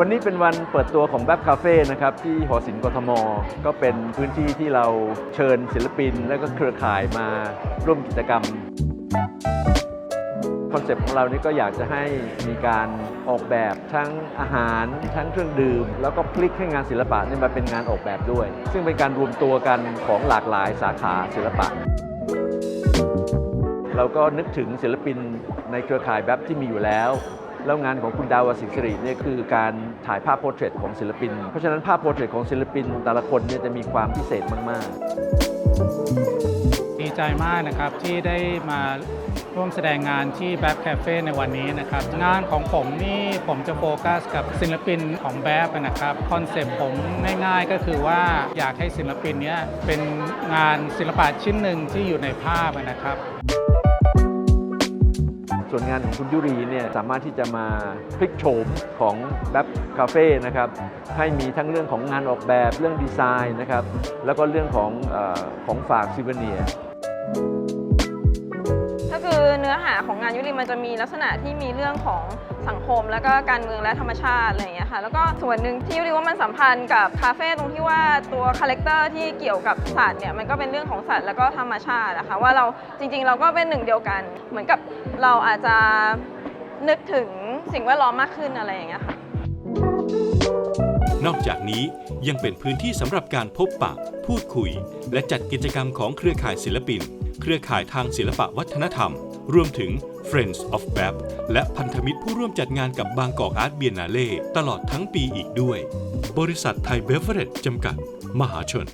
วันนี้เป็นวันเปิดตัวของแบบคาเฟ่นะครับที่หอศิลป์กทม ก็เป็นพื้นที่ที่เราเชิญศิลปิน และก็เครือข่ายมาร่วมกิจกรรมคอนเซปต์ของเรานี่ก็อยากจะให้มีการออกแบบทั้งอาหาร ทั้งเครื่องดื่ม แล้วก็พลิกให้งานศิลปะนี่มาเป็นงานออกแบบด้วย ซึ่งเป็นการรวมตัวกันของหลากหลายสาขาศิลปะเราก็นึกถึงศิลปินในเครือข่ายแบบที่มีอยู่แล้ว แล้วงานของคุณดาวสิงสิริเนี่ยคือการถ่ายภาพโพร์เทรตของศิลปิน เพราะฉะนั้นภาพโพร์เทรตของศิลปิน แต่ละคนเนี่ยจะมีความพิเศษมาก ๆ ดีใจมากนะครับที่ได้มาร่วมแสดงงานที่แบบคาเฟ่ในวันนี้นะครับ งานของผมนี่ผมจะโฟกัสกับศิลปินของแบบนะครับคอนเซปต์ผมง่ายๆก็คือว่าอยากให้ศิลปินเนี้ยเป็นงานศิลปะชิ้นหนึ่งที่อยู่ในภาพนะครับ ส่วนงานของคุณยุรีเนี่ยสามารถที่จะมาพลิกโฉมของแบบคาเฟ่นะครับให้มีทั้งเรื่องของงานออกแบบเรื่องดีไซน์นะครับแล้วก็เรื่องของอของฝากซิเวเนีย อเนื้อหาของงานยุริมันจะมีลักษณะที่มีเรื่องของสังคม แล้วก็การเมืองและธรรมชาติอะไรอย่างเงี้ยค่ะแล้วก็ส่วนหนึ่งที่ยุริว่ามันสัมพันธ์กับคาเฟ่ตรงที่ว่าตัวคาแรคเตอร์ที่เกี่ยวกับสัตว์เนี่ยมันก็เป็นเรื่องของสัตว์แล้วก็ธรรมชาตินะคะว่าเราจริง ๆ เราก็เป็นหนึ่งเดียวกัน เหมือนกับเราอาจจะนึกถึงสิ่งแวดล้อมมากขึ้นอะไรอย่างเงี้ยค่ะนอกจากนี้ยังเป็นพื้นที่สำหรับการพบปะ พูดคุย และจัดกิจกรรมของเครือข่ายศิลปิน เครือข่ายทางศิลปะวัฒนธรรม รวมถึง Friends of b a b และพันธมิตรผู้ร่วมจัดงานกับบางกอกอาร์ตเบียนนาเล่ตลอดทั้งปีอีกด้วย บริษัทไทยเบเวอร์เรจจำกัด มหาชน